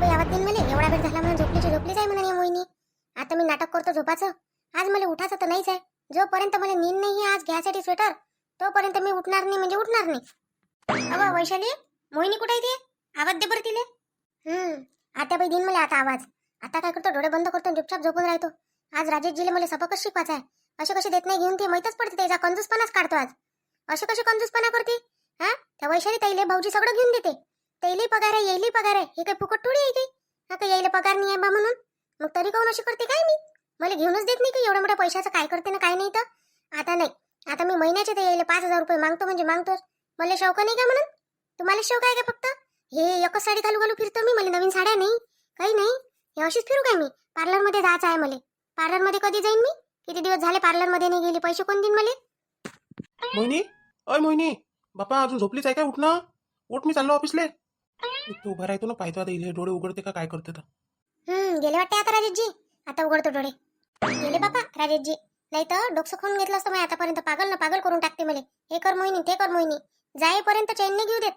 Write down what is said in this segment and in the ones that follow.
बाई आवाज देईन मला एवढा वेळ झाला म्हणून झोपलीची झोपलीच आहे म्हणून मोहिनी. आता मी नाटक करतो झोपाचं. आज मला उठायचं तर नाहीच आहे. जोपर्यंत मला नींद नाही आज घ्यायसाठी स्वेटर तोपर्यंत मी उठणार नाही म्हणजे उठणार नाही. अबा वैशाली मोहिनी कुठे आहे ते? आवाज दे बरं तिले. हम्म आता बाई दिन मला आता आवाज. आता काय करतो? डोळे बंद करतो चुपचाप झोपून राहतो. आज राजेशजीले मला सबकच शिकवायचा आहे. असे कसे देत नाही घेऊन ते माहीतच पडते त्याचा कंजूसपणाच काढतो आज. असे कसे कंजूसपणा करते? हा? त्या वैशाली ताईले भाऊजी सगळं घेऊन देते. त्याईले पगार आहे येईली पगार आहे हे काय फुकट थोडी आहे काही आता यायला पगार नाही आहे बा म्हणून. मग तरी काऊन अशी करते काय मी? मला घेऊनच देत नाही की एवढ्या मोठ्या पैशाचं काय करते ना काय नाही तर? आता नाही. आता मी महिन्याचे तर यायला पाच हजार रुपये मागतो म्हणजे मागतोच. मला शौक नाही का म्हणून? तुम्हाला शौक आहे का फक्त? हे एकच साडी घालू घालू फिरतो मी मला नवीन साड्या नाही. काही नाही. हे अशीच फिरू काय मी? पार्लरमध्ये जायचं आहे मला. पार्लरमध्ये कधी जाईन मी? किती दिवस झाले पार्लरमध्ये नाही गेले? पैसे कोण देईन मला? मोहिनी? अय मोहिनी बापा अजून झोपलीच आहे का उठणं उठ मी चाललो ऑफिसले. तू उभा राहतो ना पाहतो आता इले डोळे उघडते का काय करते तर? हम्म गेले वाटते आता राजेशजी. आता उघडतो डोळे. गेले बापा राजेशजी. नाही तर डोकं खाऊन घेतलं असतं मी आतापर्यंत. पागल ना पागल करून टाकते मला. हे कर मोहिनी ते कर मोहिनी. जाईपर्यंत चैन नाही घेऊ देत.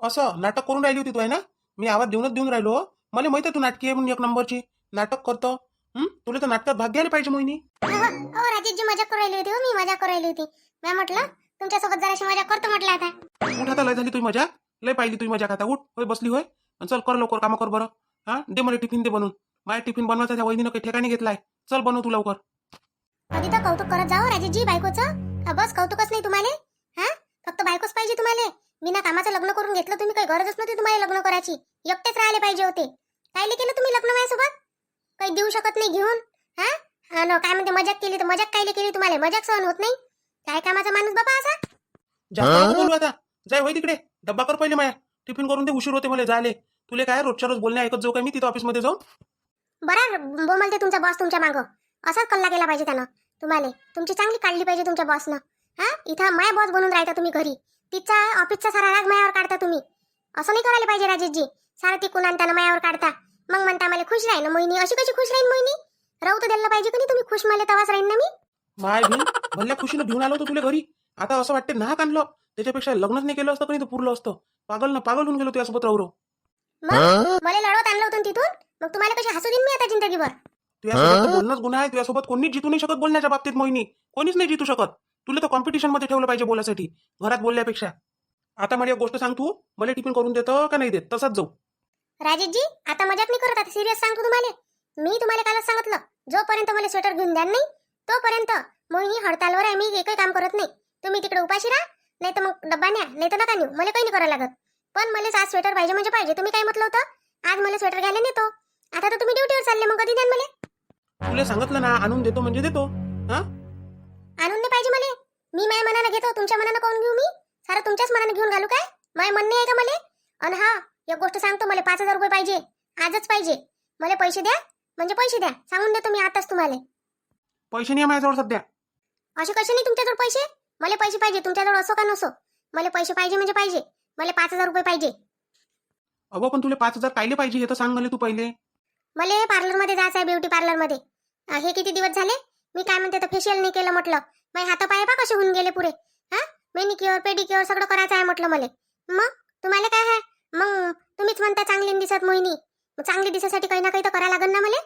असं? नाटक करून राहिली होती तू आहे ना? मी आवाज देऊनच देऊन राहिलो मला माहिती आहे तू नाटकी आहे म्हणून एक नंबरची. नाटक करतो. हं? तुला तर नाटकात भाग घ्यायला पाहिजे मोहिनी. अहो राजेशजी मजा करू राहिली होती हो. मी मजा करू राहिली होती. मी म्हटलं तुमच्यासोबत जराशी मजा करतो म्हटलं आता. उठ आता लय झाली तुझी मजा लय पाहिली तुझी मजा आता उठ होय बसली होय. चल कर लवकर कामं कर बरं. हा? दे मला टिफिन दे बनवून. माझ्या टिफिन बनवायचा त्या वहिनीनं काही ठिकाणी घेतलाय. चल बनव तू लवकर. कधी तर कौतुक करत जाओ राजेशजी बायकोचं. बस कौतुकच नाही तुम्हाला. हा? फक्त बायकोच पाहिजे तुम्हाला. बिना कामाचं लग्न करून घेतलं तुम्ही काही गरजच नव्हती तुम्हाला लग्न करायची. एकटेच राहिले पाहिजे होते. कायले केलं तुम्ही लग्न माझ्यासोबत? काही देऊ शकत नाही घेऊन. हा? हा न, काय म्हणते मजाक केली तर मजाक कायले केली तुम्हाला? मजाक सहन होत नाही. काय कामाचा माणूस बाबा असा? जाय होय तिकडे. डब्बा कर पहिले माया. टिफिन करून दे उशीर होते मला जायले तुला काय रोजच्या रोज बोलणे ऐकत जाऊ काय मी तिथं ऑफिसमध्ये जाऊन? बरा बोमलते तुमचा बॉस तुमच्या मागं. असाच कल्ला केला पाहिजे त्यानं. तुम्हाला तुमची चांगली काढली पाहिजे तुमच्या बॉसनं हा? इथं माय बॉस बनून राहता तुम्ही घरी. तिचा ऑफिसचा सारा राग मायावर काढता तुम्ही. असं नाही करायला पाहिजे राजेशजी. सारा तिकून आणताना मायावर काढता. मग म्हणता मला खुश राहीन मोहिनी? अशी कशी खुश राहीन मोहिनी? राहू तर द्यायला पाहिजे का नाही तुम्ही? खुश मला तवाच राहीन ना मी. माय घेऊन भल्या खुशीनं घेऊन आलो होतो तुला घरी. आता असं वाटते नाक आणलं. त्याच्यापेक्षा लग्नच नाही केलं असतं का नाही तर पुरलं असतं? पागल ना पागल होऊन गेलो त्यासोबत राहू मग? मला लढवत आणलं होतं तिथून? मग तुम्हाला कशी हसू देईन मी आता जिंदगीभर? तुझ्यासोबत तर बोलणंच गुन्हा आहे. तुझ्यासोबत कोणीच जितू नाही शकत बोलण्याच्या बाबतीत मोहिनी. कोणीच नाही जितू शकत. तुला तर कॉम्पिटिशनमध्ये ठेवलं पाहिजे बोलायसाठी घरात बोलल्यापेक्षा आता मला एक गोष्ट सांग तू. मला टिफिन करून देतं का नाही देत? तसाच जाऊ. राजेशजी आता मजाक नाही करत? आता सिरियस सांगतो तुम्हाला. मी तुम्हाला कालच सांगितलं. जोपर्यंत मला स्वेटर घेऊन द्या नाही तोपर्यंत मोहिनी हडतालवर आहे. मी एकही काम करत नाही. तुम्ही तिकडे उपाशी राहा. नाही तर मग डब्बा न्या नाही तर नका नेऊ. मला काही नाही करायला लागत. पण मला आज स्वेटर पाहिजे म्हणजे पाहिजे. तुम्ही काय म्हटलं होतं? आज मला स्वेटर घ्यायला नेतो आता तर तुम्ही ड्युटीवर चालले मग कधी द्याल मला? तुला सांगितलं ना आणून देतो म्हणजे देतो. हा? आणून नाही पाहिजे मला? मी माझ्या मनानं घेतो तुमच्या मनानं कोण घेऊ मी? सारं तुमच्याच मनानं घेऊन घालू काय? माझ्या म्हणणे आहे का मला? अन हा एक गोष्ट सांगतो मला पाच हजार रुपये पाहिजे. आजच पाहिजे. मला पैसे द्या म्हणजे पैसे द्या. सांगून देतो मी आताच तुम्हाला. पैसे नाही माझ्याजवळ सध्या. असे कसे नाही तुमच्याजवळ पैसे? मला पैसे पाहिजे तुमच्याजवळ असो का नसो? मला पैसे पाहिजे म्हणजे पाहिजे. मला पाच हजार रुपये पाहिजे. अगो पण तुला पाच हजार कायले पाहिजे? हे तर सांग मला तू पहिले. मला पार्लरमध्ये जायचं आहे ब्युटी पार्लरमध्ये. अं, हे किती दिवस झाले? मी काय म्हणते फेशियल नाही केलं म्हटलं. माझे हात पाय पा कसे होऊन गेले पुरे हा? मेनिक्युअर पेडिक्युअर सगळं करायचं आहे म्हटलं मला. मग? तुम्हाला काय आहे? मग तुम्हीच म्हणता चांगली नाही दिसत मोहिनी. मग चांगली दिसासाठी काही ना काही तर करायला लागेल ना मला?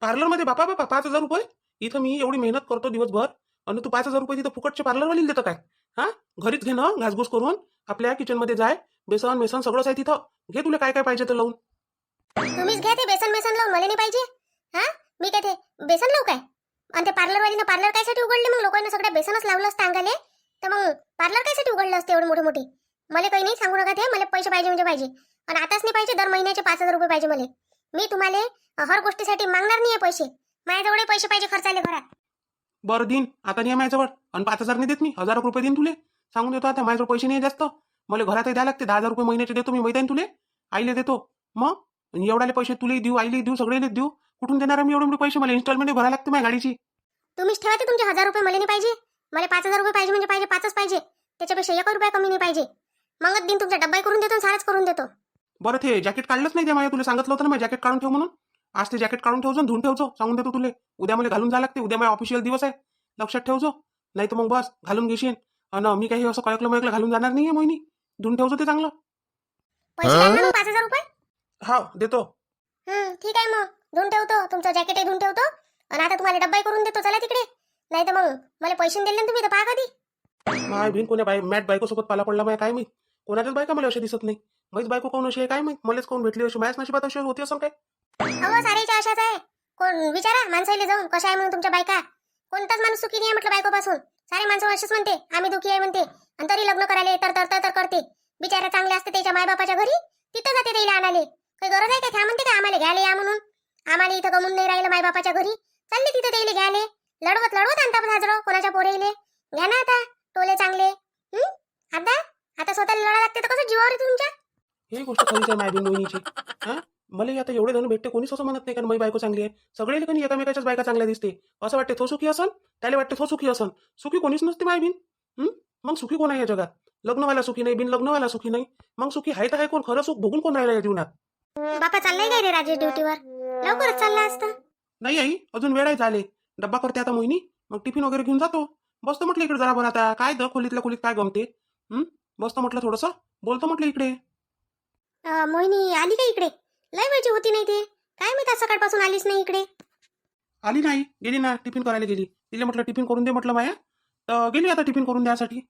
पार्लरमध्ये बापा बापा पाच हजार रुपये? इथं मी एवढी मेहनत करतो दिवसभर. आणि तू पाच हजार रुपये तिथं फुकटचे पार्लरवाली देतं काय? हा? घरीच घे ना घासघूस करून आपल्या किचनमध्ये जाय बेसन मेसन सगळंच आहे तिथं. घे तुला काय काय पाहिजे तर लावून. तुम्हीच घ्या ते बेसन बेसन लावून मला नाही पाहिजे. हा? मी काय ते बेसन लावू काय? आणि ते पार्लरवालीनं पार्लर कायसाठी उघडले मग? लोकांना सगळं बेसनच लावलं असतं अंगाले. तर मग पार्लर कायसाठी उघडलं असतं एवढं मोठे मोठे मला काही नाही सांगू नका ते. मला पैसे पाहिजे म्हणजे पाहिजे. पण आताच नाही पाहिजे दर महिन्याचे पाच हजार रुपये पाहिजे मला. मी तुम्हाला हर गोष्टीसाठी मागणार नाही पैसे. माझ्याजवळ पैसे पाहिजे खर्चाले घरात. बरं देईन आता नाही माझ्याजवळ आणि पाच हजार नाही देत मी हजार रुपये देईन तुले. सांगून देतो आता माझ्याजवळ पैसे नाही जास्त. मला घरात द्यायला लागते दहा हजार रुपये महिन्याचे देतो मी माहिती आहे ना तुले. आईले देतो. मग? आणि एवढाले पैसे तुले देऊ आईले देऊ सगळे देऊ. कुठून देणार मी एवढे पैसे? मला इन्स्टॉलमेंट भरायला लागते माझ्या गाडीची. तुम्हीच ठेवा ते तुमचे हजार रुपये मला नाही पाहिजे. मला पाच हजार रुपये पाहिजे म्हणजे पाहिजे पाचच पाहिजे. त्याच्यापेक्षा एक रुपया कमी नाही पाहिजे. मगच दिन तुमचा डब्बाही करून देतो सारच करून देतो. बरं ते जॅकेट काढलंच नाही ते माझ्या तुला सांगितलं होतं ना जॅकेट काढून ठेव म्हणून. आज ते जॅकेट काढून ठेवजो धुवून ठेवजो. सांगून देतो तुले. उद्या मला घालून जायला लागते. उद्या माझ्या ऑफिशियल दिवस आहे. लक्षात ठेवजो. नाही तर मग बस घालून घेशील अन मी काही असं कळकलं मयकलं घालून जाणार नाहीये मोहिनी. धुवून ठेवजो ते चांगलं. पैसे लागणार हा देतो. हं, ठीक आहे मग. धुवून ठेवतो. तुमचं जॅकेट धुवून ठेवतो. आणि आता तुम्हाला डब्बाही करून देतो. चला तिकडे. नाही तर मग मला पैसे दिले ना तुम्ही तर पहा कधी. माय बहीण कोण्या बाय मॅट बायको सोबत पाला पडला माय काय मी? कोणाच्याच बायका मला अशी दिसत नाही. मैच बायको कोण अशी आहे काय माहीत? मलाच कोण भेटली अशी माझ्याच नशिबात अशी होती असं काय? अहो सारेच्या अशाच आहे. कोण विचारा माणसाईले जाऊन कशा आहे म्हणून तुमच्या बायका? कोणताच माणूस सुखी नाही म्हटलं बायकोपासून. सारे माणसं असेच म्हणते आम्ही दुखी आहे म्हणते. आणि तरी लग्न करायला तर तर तर तर करते. बिचारा चांगले असते त्याच्या मायबापाच्या घरी तिथं जाते त्याला आणाले काही गरज आहे का त्या? म्हणते का आम्हाला घ्यायला या म्हणून. आम्हाला इथं गमून नाही राहिलं मायबापाच्या घरी. चालले तिथं त्याला घ्यायले. लढवत लढवत आणता पण कोणाच्या पोरेले घ्या ना आता टोले चांगले. आता? आता स्वतःला लढा लागते तर कसं जीवावर तुमच्या? हे गोष्ट खरीच आहे माय हा? मला आता एवढे जण भेटते कोणीच असं म्हणत नाही कारण माझी बायको चांगली आहे. सगळे कधी एकामेकाच्याच बायका चांगल्या दिसते. असं वाटते तो सुखी असन? त्याला वाटते तो सुखी असन. सुखी कोणीच नसते माय बिन? मग सुखी कोण आहे या जगात? लग्नवाला सुखी नाही बिन लग्नवाला सुखी नाही. मग सुखी आहे तर आहे कोण? खरं सुख भोगून कोण राहिला या जीवनात? बापा चाललाय काय रे राजेश ड्युटीवर? लवकरच चालला असता. नाही आई अजून वेळ आहे झाले. डब्बा करते आता मोहिनी. मग टिफिन वगैरे घेऊन जातो. बसतो म्हटलं इकडे जरा बरं आता. काय द खोलीतल्या खोलीत काय गमते? बसतो म्हटलं थोडंसं. बोलतो म्हटलं इकडे. मोहिनी आली का इकडे? लय वेळची होती नाही ते. काय मी त्या सकाळपासून आलीच नाही इकडे. आली नाही. गेली ना. टिफिन करायला गेली. तिला म्हटलं टिफिन करून दे म्हटलं माया. तर गेली आता टिफिन करून द्यासाठी.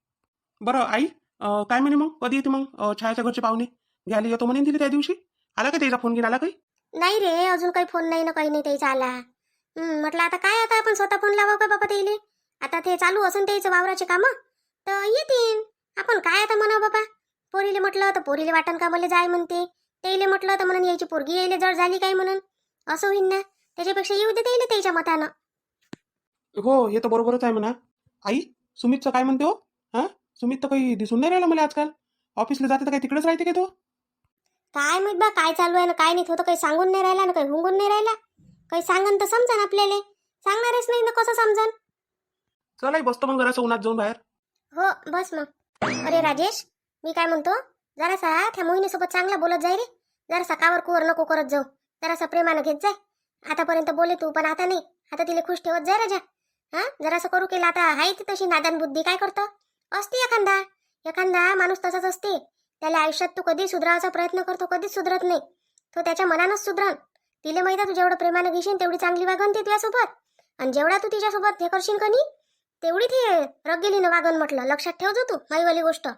बरं आई अं, काय म्हणे मग? कधी येते मग? अं, छायाच्या घरचे पाहुणे. घ्यायला येतो म्हणे दिली त्या दिवशी. आला का त्याचा फोन घेऊन आला काही? नाही रे अजून काही फोन नाही ना काही नाही त्याचा आला. हं, म्हटलं आता काय आता आपण स्वतः फोन लावावं का बाबा त्याले? आता ते चालू असून त्याचं वावराचे कामं. तर येतील. आपण काय आता म्हणावं बाबा? पोरीले म्हटलं तर पोरीले वाटण का मला जाय म्हणते. त्याले म्हटलं तर म्हणून यायची पोरगी यायला जड झाली काय म्हणून? असं होईन ना. त्याच्यापेक्षा येऊ दे त्याला त्याच्या मतानं. हो हे तर बरोबरच आहे म्हणा. आई सुमितचं काय म्हणते हो? हा? सुमित तर काही दिसून नाही राहिला मला आजकाल. ऑफिसला जाते तर काही तिकडेच राहते का तो? काय माहीत बा काय चालू आहे ना काय नाही तो तर काही सांगून नाही राहिला ना काही हुंगून नाही राहिला. काही सांगन तर समजन आपल्याला. सांगणारच नाही ना कसं समजन? चला बसतो मग जरासं उन्हात जाऊन बाहेर. हो बस मग. अरे राजेश मी काय म्हणतो? जरासा त्या मोहिनीसोबत चांगला बोलत जाय रे. जरासा कावर कुवर नको करत जाऊ. जरासा प्रेमानं घेत जाय. आतापर्यंत बोले तू पण आता नाही. आता तिला खुश ठेवत जाय राजा. हा? जरासं करू केलं आता हाय ती तशी नादान बुद्धी काय करतं? असते एखादा. एखादा माणूस तसाच असते. त्याला आयुष्यात तू कधी सुधारायचा प्रयत्न करतो कधीच सुधरत नाही. तो त्याच्या मनानंच सुधरण तिला माहिती आहे तू जेवढं प्रेमानं घेशील तेवढी चांगली वागण ती तुझ्यासोबत. आणि जेवढा तू तिच्यासोबत हे करशील कनी तेवढी ते रगेलीनं वागण म्हटलं. लक्षात ठेव जो तू माईवाली गोष्ट.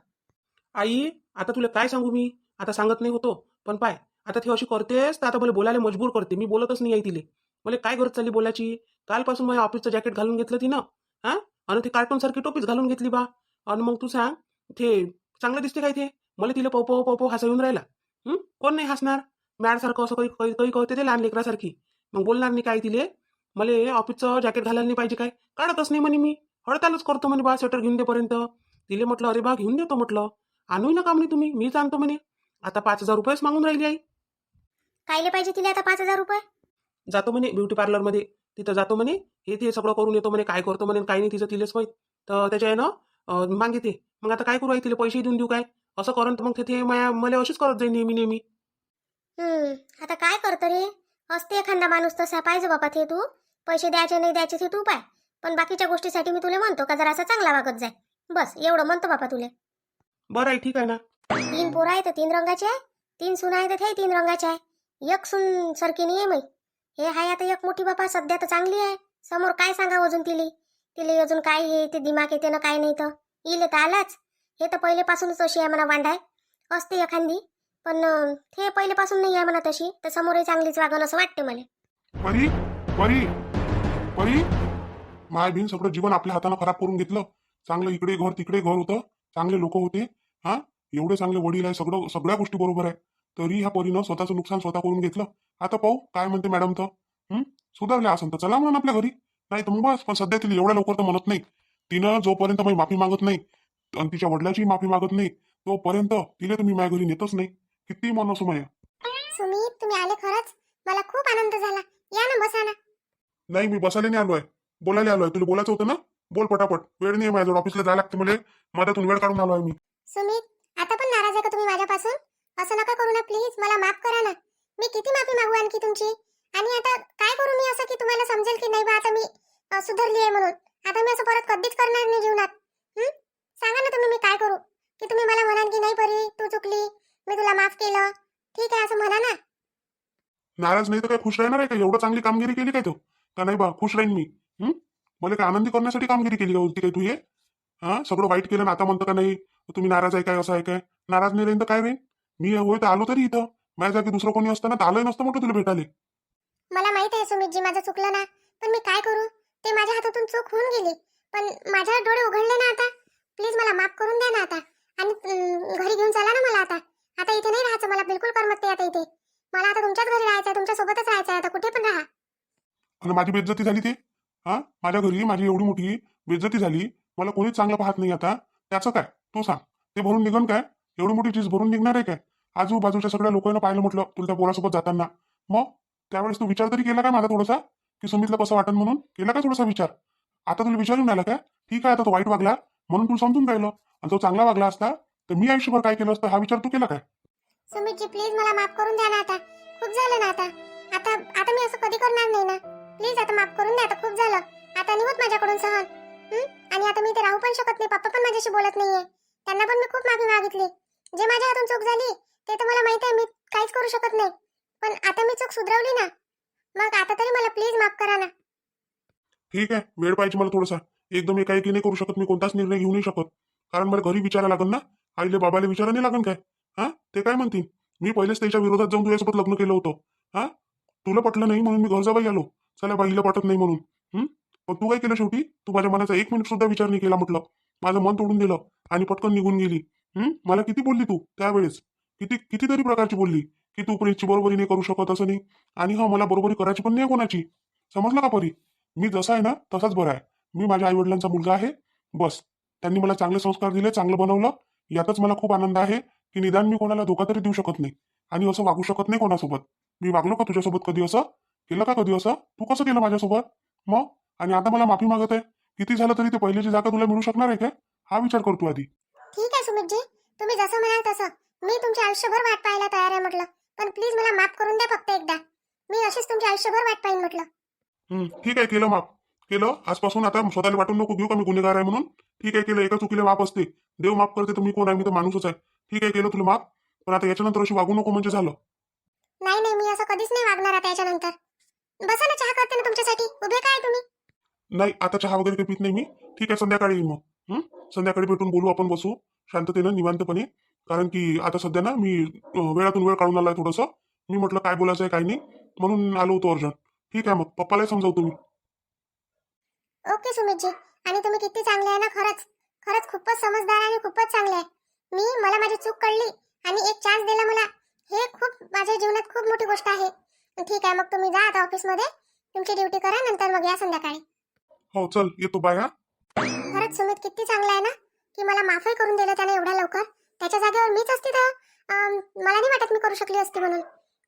आई आता तुला काय सांगू मी? आता सांगत नाही होतो. पण पाय आता ती अशी करतेस तर आता मला बोलायला मजबूर करते. मी बोलतच नाही आहे तिले. मला काय गरज चालली बोलायची? कालपासून माझ्या ऑफिसचं जॅकेट घालून घेतलं तिनं. हा? आणि ती कार्टून सारखी टोपीच घालून घेतली बा. आणि मग तू सांग ते चांगलं दिसते काय ते? मला तिला पो पो पो हसा येऊन राहिला कोण नाही हसणार? मॅडसारखं असं काही काही काही कळते ते लहान लेकरासारखी मग बोलणार नाही काय तिले? मला ऑफिसचं जॅकेट घालायला नाही पाहिजे काय? काढतच नाही म्हणे मी. हडतालच करतो म्हणे बा स्वेटर घेऊन देपर्यंत. तिले म्हटलं अरे बा घेऊन देतो म्हटलं. आणू ना का म्हणे तुम्ही. मी सांगतो म्हणे. आता पाच हजार रुपयेच मागून राहिली आई. कायले पाहिजे तिला आता पाच हजार रुपये? जातो म्हणे ब्युटी पार्लरमध्ये तिथं जातो म्हणे. हे ते सगळं करून येतो म्हणे. काय करतो म्हणे काय नाही तिचं तिलेच माहीत. तर त्याच्या आहे ना मागिते मग आता काय करू आई तिला पैसे देऊन देऊ काय? असं करून तर मग ते- ते माया मला अशीच करत जाईल नेहमी नेहमी. हम्म. आता काय करतो रे? असते एखादा माणूस तसा. पाहिजे बाबा ते तू. पैसे द्यायचे नाही द्यायचे ते तू पाय. पण बाकीच्या गोष्टीसाठी मी तुला म्हणतो का जरा असा चांगला वागत जाय. बस एवढं म्हणतो बाबा तुले. बरं आई ठीक आहे ना. तीन पोरं आहे तर तीन रंगाचे आहे. तीन सुना आहे तर ते तीन रंगाचे आहे. एक सून सारखी नाही आहे मै हे आहे आता एक मोठी बापा सध्या तर चांगली आहे. समोर काय सांगावं अजून तिले? तिले अजून काय हे ते दिमाग येते ना काय नाही तर. इले तर आलाच. हे तर पहिलेपासूनच अशी आहे म्हणा वांडाय असते एखादी. पण अं, ते पहिलेपासून नाही आहे म्हणा तशी. तर समोरही चांगलीच वागण असं वाटते मला. परी परी परी. माय बिन सगळं जीवन आपल्या हातानं खराब करून घेतलं. चांगलं इकडे घर तिकडे घर होतं. चांगले लोक होते. हा? एवढे चांगले वडील आहे सगळं सगळ्या गोष्टी बरोबर आहे. तरी ह्या परीनं स्वतःचं नुकसान स्वतः करून घेतलं. आता पाहू काय म्हणते मॅडम तर? हं? सुधारल्या असं तर चला म्हणून आपल्या घरी. नाही तर मग बस पण सध्या तिला एवढ्या लवकर तर म्हणत नाही. तिनं जोपर्यंत मी माफी मागत नाही आणि तिच्या वडिलाची माफी मागत नाही तोपर्यंत तिला तुम्ही माझ्या घरी नेतच नाही. किती मन असो सुमित तुम्ही आले खरंच? मला खूप आनंद झाला. या ना बसा ना. नाही मी बसायला नाही आलोय. बोलायला आलोय. तुला बोलायचं होतं ना? बोल पटापट. वेळ नाही माझ्याजवळ. ऑफिसला जायला लागतं मला. मधातून वेळ काढून आलोय मी. सुमित आता पण नाराज आहे का तुम्ही माझ्यापासून? असं नका करू ना प्लीज मला माफ करा ना. मी किती माफी मागू आणखी तुमची? आणि आता काय करू मी असं की तुम्हाला समजेल की नाही बा आता मी अ, सुधारली आहे म्हणून. आता मी असं परत कधीच करणार नाही जीवनात. सांगा ना तुम्ही मी काय करू? की तुम्ही मला म्हणाल की नाही परी तू चुकली मी तुला माफ केलं. ठीक आहे असं म्हणा ना. नाराज नाही तर काय खुश राहणार आहे का? एवढं चांगली कामगिरी केली काय तू? का नाही बा खुश राहीन मी? मला काय आनंदी करण्यासाठी कामगिरी केली का उलटी काय तू हे? हा? सगळं वाईट केलं ना आता म्हणतो का नाही? तुम्ही नाराज आहे काय असं आहे काय? नाराज नाही राहीन तर काय राहीन? मी होय तर आलो तरी इथं. माझ्या जागी दुसरं कोणी असतं ना तर आलंय नसतं म्हटलं तुला भेटाले मला माहीत आहे सुमितजी माझं चुकलं ना. पण मी काय करू? ते माझ्या हातातून चूक होऊन गेली. पण माझ्या डोळे उघडले ना आता. प्लीज मला माफ करून द्या ना आता. आणि घरी घेऊन चला ना मला आता. आता इथे नाही राहायचं मला बिलकुल करमत नाही आता इथे. मला आता तुमच्याच घरी राहायचं आहे तुमच्या सोबतच राहायचं आहे. आता कुठे पण राहा. आणि माझी बेइज्जती झाली ते. हा? माझ्या घरी माझी एवढी मोठी बेइज्जती झाली. मला कोणीच चांगलं पाहत नाही आता. त्याचं काय? तू सांग. ते भरून निघन काय? एवढी मोठी चीज भरून निघणार आहे काय? आजूबाजूच्या सगळ्या लोकांना पाहिलं म्हटलं तुला त्या पोरासोबत जाताना. मग? त्यावेळेस तू विचार तरी केला का माझा थोडासा? की सुमितला कसं वाटन म्हणून? केला का थोडासा विचार? आता तुला विचारून आला का ठीक आहे आता तो वाईट वागला. म्हणून तू समजून राहिलो. आणि तो चांगला वागला असता तर मी आयुष्यभर काय केलं असतं हा विचार तू केला काय? सुमितजी प्लीज मला माफ करून द्या ना आता. खूप झालं ना आता. आता आता मी असं कधी करणार नाही ना? प्लीज आता माफ करून द्या आता खूप झालं. आता निघत माझ्याकडून सहन. आणि आता मी ते राहू पण शकत नाही. पप्पा पण माझ्याशी बोलत नाहीये. त्यांना पण मी खूप माफी मागितली. जे माझ्या हातून चूक झाली ते तर मला माहीत आहे मी काहीच करू शकत नाही. पण आता मी चूक सुधरवली ना मग आता तरी मला प्लीज माफ करा ना. ठीक आहे वेळ पाहिजे मला थोडासा. एकदम एका एकी नाही करू शकत मी कोणताच निर्णय घेऊ नाही शकत. कारण मला घरी विचारा लागन ना? आईले बाबाला विचारा नाही लागन काय? हा? ते काय म्हणतील? मी पहिलेच त्याच्या विरोधात जाऊन तुझ्यासोबत लग्न केलं होतं. हा? तुला पटलं नाही म्हणून मी घर जावाई आलो. चला बाईला पटत नाही म्हणून. पण तू काय केलं शेवटी? तू माझ्या मनाचा एक मिनिट सुद्धा विचार नाही केला म्हटलं. माझं मन तोडून दिलं. आणि पटकन निघून गेली. हम्म मला किती बोलली तू त्यावेळेस? किती कितीतरी प्रकारची बोलली. की तू पुढची बरोबरी नाही करू शकत असं नाही. आणि हा मला बरोबरी करायची पण नाही कोणाची. समजलं का परी? मी जसा आहे ना तसाच बरा आहे. मी माझ्या आई वडिलांचा मुलगा आहे. बस. त्यांनी मला चांगले संस्कार दिले चांगलं बनवलं. यातच मला खूप आनंद आहे की निदान मी कोणाला धोका तरी देऊ शकत नाही. आणि असं वागू शकत नाही कोणासोबत. मी वागलो का तुझ्यासोबत कधी असं? केलं का कधी असं? तू कसं केलं माझ्यासोबत? मग? आणि आता मला माफी मागत आहे. किती झालं तरी ते पहिल्याची जागा तुला मिळू शकणार आहे का हा विचार करतो आधी. ठीक आहे सुमितजी. तुम्ही जसं म्हणाल तसं. मी तुमच्या आयुष्यभर वाट पाहायला तयार आहे म्हटलं. पण प्लीज मला माफ करून द्या फक्त एकदा. मी अशीच तुमच्या आयुष्यभर वाट पाहिन म्हटलं. हं, ठीक आहे केलं माफ. केलं. आजपासून आता स्वतःला वाटून नको घेऊ का मी गुन्हेगार आहे म्हणून? ठीक आहे केलं. एका चुकीला माफ असते. देव माफ करते तर मी कोण आहे? मी तर माणूसच आहे. ठीक आहे केलं तुला माफ. पण आता याच्यानंतर अशी वागू नको म्हणजे झालं. नाही नाही मी असं कधीच नाही वागणार आता याच्यानंतर. बसा ना चहा करते ना तुमच्यासाठी. उभे काय तुम्ही? नाही आता चहा वगैरे काही पित नाही मी. ठीक आहे संध्याकाळी येईन मग. हं? संध्याकाळी भेटून बोलू आपण बसू शांततेनं निवांतपणे. कारण की आता सध्या ना मी अं, वेळातून वेळ काढून आलाय थोडंसं. मी म्हटलं काय बोलायचं आहे काय नाही. म्हणून आलो होतो अर्जंट. ठीक आहे मग. पप्पालाही समजावतो मी. ओके सुमितजी. आणि तुम्ही किती चांगले आहे ना खरंच. खरंच खूपच समजदार आणि खूपच चांगले आहे. मी मला माझी चूक कळली आणि एक चान्स दिला मला. हे खूप माझ्या जीवनात खूप मोठी गोष्ट आहे. ठीक आहे मग तुम्ही जा आता ऑफिसमध्ये तुमची ड्युटी करा नंतर मग या संध्याकाळी. हो चल. येतो. बाय हा. खरंच सुमित किती चांगला आहे ना? की मला माफही करून दिलं त्याने एवढ्या लवकर. त्याच्या जागेवर मीच असते तर मला नाही वाटत मी करू शकली असते म्हणून.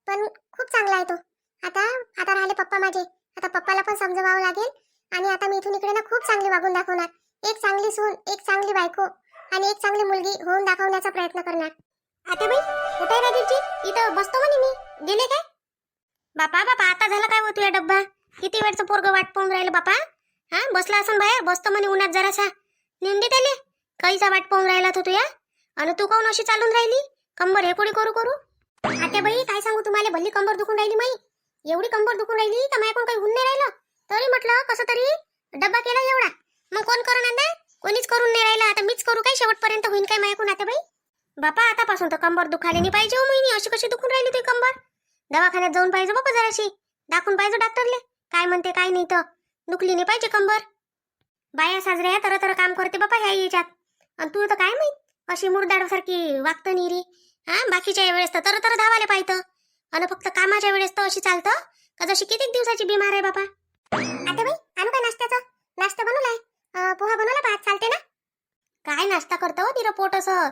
पण खूप चांगला आहे तो. आता आता राहिले पप्पा माझे. आता पप्पाला पण समजवावं लागेल. आणि आता मी इथून इकडे ना खूप चांगली वागून दाखवणार. एक चांगली सून एक चांगली बायको आणि एक चांगली मुलगी होऊन दाखवण्याचा प्रयत्न करणार. आता बाई कुठे राजीची इथं बसतो म्हणे मी. गेले काय? बापा बापा आता झालं काय होतो या डब्बा? किती वेळचं पोरग वाट पाहून राहिलं बापा? हा बसला असून बाहेर बसतो म्हणे उन्हात जरासा. निंदी त्याले? काहीचा वाट पाहून राहिला तो तुया? आणि तू काऊन अशी चालून राहिली? कंबर हे कोणी करू करू? आता बाई काय सांगू तुम्हाला? भल्ली कंबर दुखून राहिली माई. एवढी कंबर दुखून राहिली का माझ्याकडून काही होऊन नाही राहिलं? तरी म्हटलं कसं तरी? डब्बा केला एवढा. मग कोण करून आणदा कोणीच करून नाही राहिलं. आता मीच करू काय? शेवटपर्यंत होईन काय माझ्याकडून आता बाई? बापा आतापासून तर कंबर दुखायला नाही पाहिजे हो मी अशी कशी दुखून राहिली तुझी कंबर? दवाखान्यात जाऊन पाहिजे बाबा जराशी. दाखवून पाहिजे डॉक्टरले. काय म्हणते काय नाही तर. दुखली नाही पाहिजे कंबर. बाया साजऱ्या तर तर काम करते बापा ह्या याच्यात. आणि तू तर काय माहीत? अशी मुरदाडासारखी वागत रे. हा बाकीच्या वेळेस तर तर धावायला पाहिजे आणि फक्त कामाच्या वेळेस तर अशी चालतं का जशी किती दिवसाची बिमार आहे बापा. आता बाई आणू काय नाश्त्याचं? नाश्ता बनवलाय? पोहा बनवला भात चालते ना? काय नाश्ता करतो हो तिला पोट असं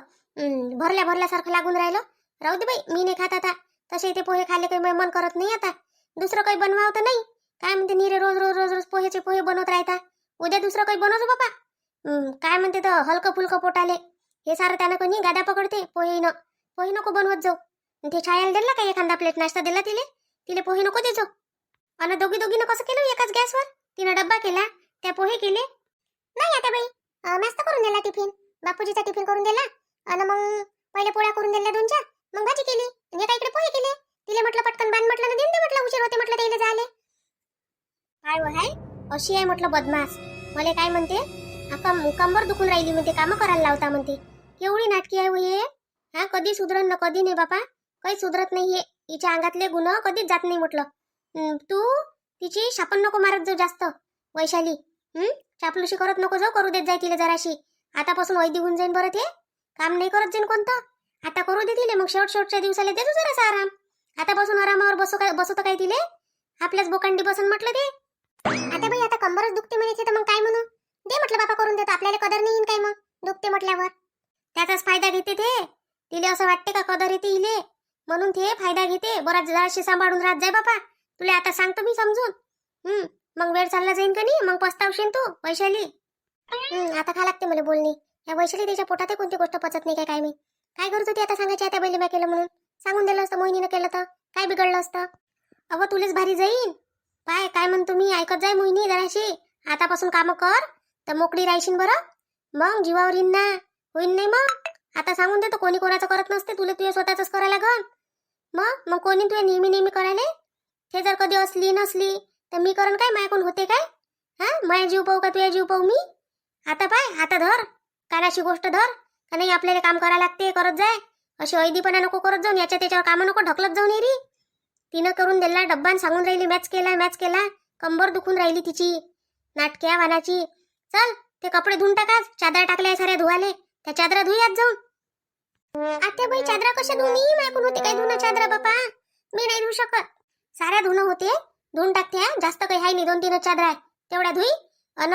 भरल्या भरल्यासारखं लागून राहिलं. राहू दे बाई मी नाही खात आता. तसे ते पोहे खाल्ले काही मन करत नाही आता. दुसरं काही बनवावं तर नाही. काय म्हणते नीरे रोज रोज रोज रोज पोहेचे पोहे बनवत राहता? उद्या दुसरं काही बनवतो बापा? काय म्हणते तर हलकं फुलकं पोटाले हे सारं त्यानं कोणी गाद्या पकडते पोहे न. पोहे नको बनवत जाऊ. ते छायाला दिला का एखादा प्लेट नाश्ता दिला तिले? तिले पोहे नको देजो आणि दोघी दोघीनं कसं केलं एकाच गॅसवर? तिनं डब्बा केला त्या पोहे केले. नाही आता बाई नाश्ता करून दिला टिफिन. बापूजीचा टिफिन करून दिला. आणि मग पहिले पोळ्या करून दिल्या दोन चार मग भाजी केली. आणि एका इकडे पोहे केले. तिले म्हटलं पटकन बांध म्हटलं ना देऊन दे म्हटलं. उशीर होते म्हटलं त्याला झाले काय आहे हाय? अशी आहे म्हटलं बदमाश. मला काय म्हणते? आता कंबर दुखून राहिली म्हणते कामं करायला लावता म्हणते. केवढी नाटकी आहे हे? हा कधी सुधरत ना कधी नाही बापा. काही सुधरत नाही हे. हिच्या अंगातले गुण कधीच जात नाही म्हटलं. तू? तिची शापण नको मारत जाऊ जास्त. वैशाली. हम्म चापलुशी करत नको जाऊ करू देत जाय तिला जराशी. आतापासून वैदी होऊन जाईन बरं ते. काम नाही करत जाईन कोणतं? आता करू दे तिले मग शेवट शेवटच्या दिवसाला दे तू जरासा आराम. आतापासून आरामावर बसू काय बसू तर काय तिले? आपल्याच बोकांडी बसून म्हटलं ते. आता बाई आता कंबरच दुखते म्हणायचे तर मग काय म्हणू? दे म्हटलं बापा करून देतो आपल्याला कदर नाही येईन काय मग? दुखते म्हटल्यावर. त्याचाच फायदा घेते ते. तिले असं वाटते का कदर येते इले? म्हणून ते फायदा घेते. बराच जराशी सांभाळून राहत जाय बापा. तुला आता सांगतो मी समजून. हम्म मग वेळ चालला जाईन का नाही? मग पस्तावशील तू वैशाली. हम्म आता खा लागते मला बोलणी. या वैशाली त्याच्या पोटात आहे कोणती गोष्ट पचत नाही काय काय मी काय करत होती आता सांगायची आता बैली केलं म्हणून? सांगून दिलं असतं मोहिनीनं केलं तर. काय बिघडलं असतं? अगं तुलेच भारी जाईन. पाय काय म्हणतो मी? ऐकत जाय मोहिनी जराशी. आतापासून कामं कर. तर मोकळी राहशील बरं. मग जीवावर येईन ना. होईन नाही मग? आता सांगून देतो कोणी कोणाचं करत नसते. तुला तुझ्या स्वतःच करायला लागन. मग? मग कोणी तुझ्या नेहमी नेहमी करायला? ते जर कधी असली नसली तर मी करण काय? मायकून होते काय? हा? माया जीव पाहू का तुझ्या जीव पाहू मी? आता पाय आता धर. कानाशी गोष्ट धर. का नाही आपल्याला काम करायला लागते करत जाय. अशी ऐदीपणा नको करत जाऊन याच्या त्याच्यावर कामं नको ढकलत जाऊन येरी तिनं करून दिला डब्बा सांगून राहिली मॅच केला मॅच केला. कंबर दुखून राहिली तिची. नाटक्या वानाची. चल ते कपडे धुवून टाकाच चादर टाकल्या साऱ्या धुवाले. त्या चादरा धुयात जाऊन. आता बाई चादरा कशा धुनी मायकून होते काय धुणं चादरा बापा? मी नाही धुवू शकत. साऱ्या धुणं होते. धुवून टाकते हा. जास्त काही हाय नाही. दोन तीन चादरा आहे. तेवढ्या धुई. अन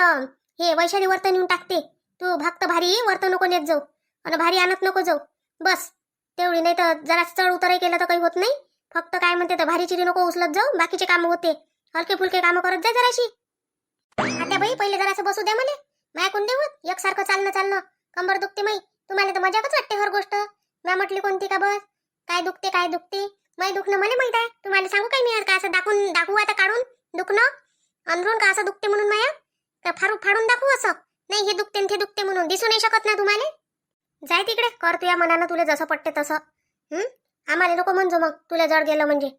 हे वैशाली वर्तन येऊन टाकते. तू भक्त भारी वर्तन नको नेत जाऊ. अन भारी आणत नको जाऊ. बस. तेवढी. नाही तर जरा चढ उतरही केलं तर काही होत नाही. फक्त काय म्हणते तर भारी चिरी नको उचलत जाऊ बाकीचे काम होते. हलके फुलके काम करत जा जराशी. आता बाई पहिले जरासं बसू द्या मला माया कोण देऊ एकसारखं चालणं चालणं. कंबर दुखते माई. तुम्हाला तर मजाकच वाटते हर गोष्ट. म्या म्हटली कोणती का बस? काय दुखते काय दुखते? माई दुखणं मला माहीत आहे. तुम्हाला सांगू काय मी का असं दाखवून दाखवू आता काढून? दुखणं? अंदरून का असं दुखते म्हणून माया? का फारू फाडून दाखवू असं? नाही हे दुखते ते दुखते म्हणून. दिसू नाही शकत ना तुम्हाला? जाय तिकडे. कर तू या मनानं तुला जसं पटते तसं. हम्म आम्हाला नको म्हणजो मग तुला जड गेलं म्हणजे.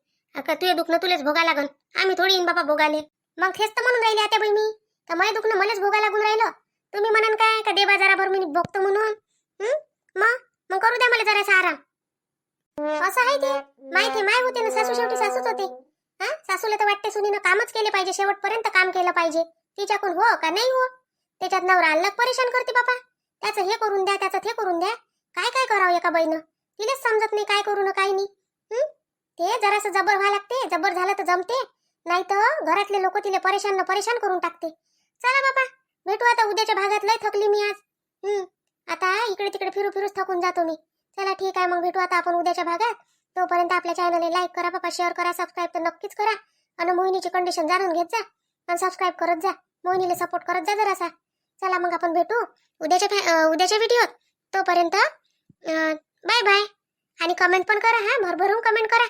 का तुझे दुखणं तुलेच भोगा लागन. आम्ही थोडी येईन बाबा भोगाले. मग हेच तर म्हणून राहिले आता बाई मी. तर माय दुखणं मलाच भोगा लागून राहिलं. तुम्ही म्हणाल काय का दे बाजाराभर मी भोगतो म्हणून? मग? मग करू द्या मला जरासा आराम. असं आहे ते. माहिती माय होते ना सासू शेवटी सासूच होते. हा? सासूला तर वाटते सुनीनं कामच केले पाहिजे शेवटपर्यंत काम केलं पाहिजे. तिच्याकडून हो का नाही हो? त्याच्यात नवरा अलग परेशान करते बाबा त्याचं हे करून द्या त्याचं ते करून द्या. काय काय करावं एका बाईनं? तिलेच समजत नाही काय करू ना काय नाही. ते जरासं जबर व्हायला लागते जबर झालं तर जमते. नाही तर घरातले लोक तिला परेशान न परेशान करून टाकते. चला बाबा भेटू आता उद्याच्या भागात लय थकली मी आज. हम्म आता इकडे तिकडे फिरू फिरूच थकून जातो मी. चला ठीक आहे मग भेटू आता आपण उद्याच्या भागात. तोपर्यंत आपल्या चॅनलला लाईक करा बाबा शेअर करा सबस्क्राईब तर नक्कीच करा. आणि मोहिनीची कंडिशन जाणून घेत जा. आणि सबस्क्राईब करत जा. मोहिनीला सपोर्ट करत जा जरासा. चला मग आपण भेटू उद्याच्या उद्याच्या व्हिडिओत तोपर्यंत बाय बाय. आणि कमेंट पण करा हा भरभरून कमेंट करा.